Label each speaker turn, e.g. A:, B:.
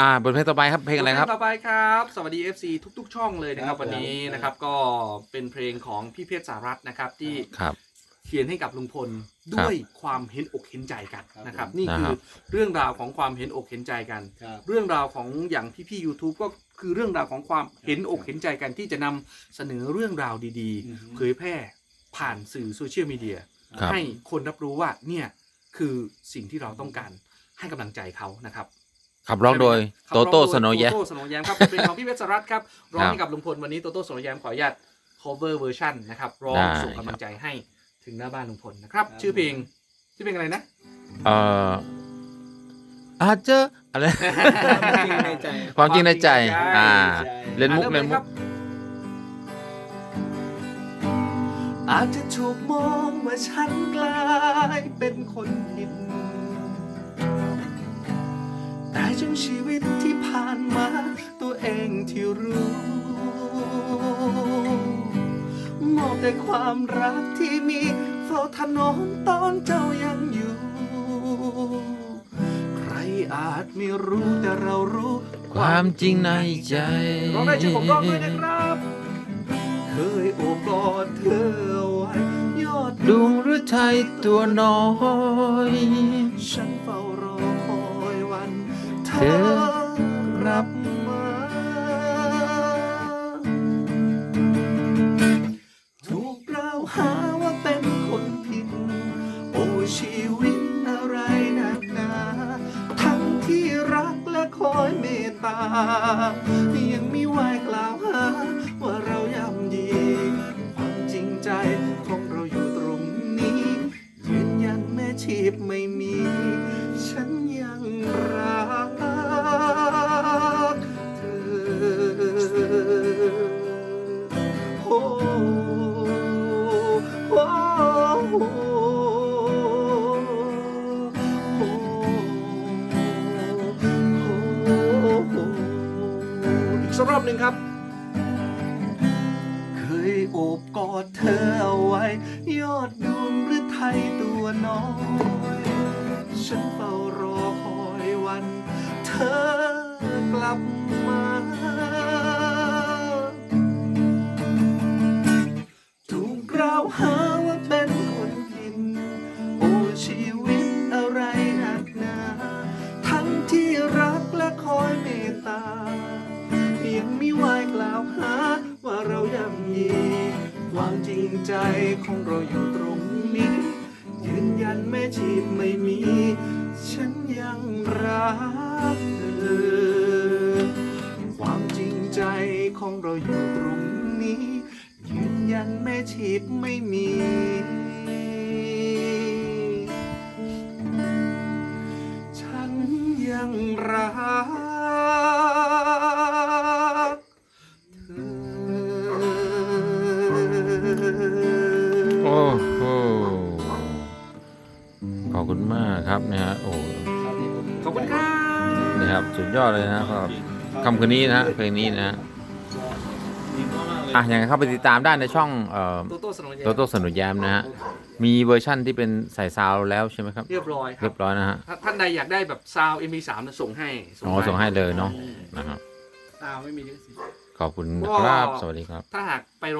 A: อ่าบทเพลงต่อไปครับเพลงอะไรครับ
B: บทต่อไปครับ สวัสดี FC ทุก ๆ ช่องเลยนะครับ
C: ครับ
B: วันนี้
C: ผม
B: นะครับก็เป็นเพลงของพี่เพชรสารัตน์นะครับที่
A: ครับ
B: เขียนให้กับลุงพล
A: ครับ
B: ด้วยความเห็นอกเห็นใจกัน
C: ครับ
B: นะครับ
C: ผม
B: นี่คื
A: นะ
B: อ
A: ครับ
B: เรื่องราวของความเห็นอกเห็นใจกัน
C: ครับ
B: เรื่องราวของอย่างพี่ๆ YouTube ก็คือเรื่องราวของความเห็นอกเห็นใจกันที่จะนำเสนอเรื่องราวดี
C: อือฮึ
B: ๆ เผยแพร่ผ่านสื่อโซเชียลมีเดีย
A: ครับ
B: ให้คนรับรู้ว่าเนี่ยคือสิ่งที่เราต้องการให้กำลังใจเขานะครับ
A: ขับร้องโดย
B: ขับ
A: โต
B: ร้อง
A: โต้
B: โดย
A: สโนว์แย
B: โตโต้สโนว์แยมครับเป็นเพลงของพี่เพชรสารัตน์ครับร้อง
A: ครับ
B: ให้กับลุงพลวันนี้โตโต้สโนว์แยมขออนุญาต cover เวอร์ชันนะครับร้อง
A: ได้
B: ส่งกำลังใจให้ถึงหน้าบ้านลุงพลนะครับ
C: ครับ
B: ชื่อเพลงชื่อเพลงอะไรนะ
A: เอ่ออาจจะอะไร
C: ความจริงในใจ
A: ความจริงในใจ
B: ความจริงในใจ
A: อ่า
C: ใช่
A: เล่นมุก
B: อะ
A: เล่น
B: ริ่
A: มุ
B: ย
A: ก
B: อาจจะถูกมองว่าฉันกลายเป็นคนผิด แต่จนชีวิตที่ผ่านมา ตัวเองที่รู้ มอบแต่ความรักที่มีเฝ้าถนอมตอนเจ้ายังอยู่ ใครอาจไม่รู้แต่เรารู้
A: ความจริงในใจ
B: ร้องได้ชื่อผมร้องด้วยนะครับ เคยโอบกอดเธอเอาไว้ยอด
A: ดวงหรือไทยตัวน้อย
B: ฉันเฝ้ารอคอยวัน เธ
A: เธ
B: อ
A: อ
B: กลับมาถูกกล่าวหาว่าเป็นคนผิด โอ้ชีวิตอะไรหนักหนาทั้งที่รักและคอยเมตตา ยังมีวายกล่าวหาว่าเราย่ำยีความจริงใจของเราอยู่ตรงนี้ ยืนยันแม่ชีพไม่มี ฉันยังรัก สักรอบหนึ่งครับ เคยโอบกอดเธอเอาไว้ ยอดดวงหรือไทยตัวน้อย ฉันเฝ้ารอคอยวัน เธอกลับมา ใจของเราอยู่ตรงนี้ ยืนยันแม่ชีพไม่มี ฉันยังรักเธอ ความจริงใจของเราอยู่ตรงนี้ ยืนยันแม่ชีพไม่มี ฉันยังรัก
A: คุณมากครับนะฮะโอ้โห
B: ขอบคุณครับ
A: นี่ครับสุดยอดเลยนะครับคำคืนนี้นะฮะเพลงนี้นะฮะอะยังไงเข้าไปติดตามได้ในช่องเอ่อ
B: โตโต้สโนว์แยม
A: โตโต้สนุนยามนะฮะมีเวอร์ชั่นที่เป็นใส่ซาวด์แล้วใช่ไหมครับ
B: เรียบร้อยครั
A: เรี
B: บ
A: ยบร้อยนะฮะ
B: ถ้าท่านใดอยากได้แบบซาว MP3 นะส่งให้
A: อ๋อส่งให้เลยเนาะนะครับ
C: ตาวไม่มีลิขสิทธิ์
A: ขอบคุณนะครับสวัสดีครับ
B: ถ้าหากไปร้อง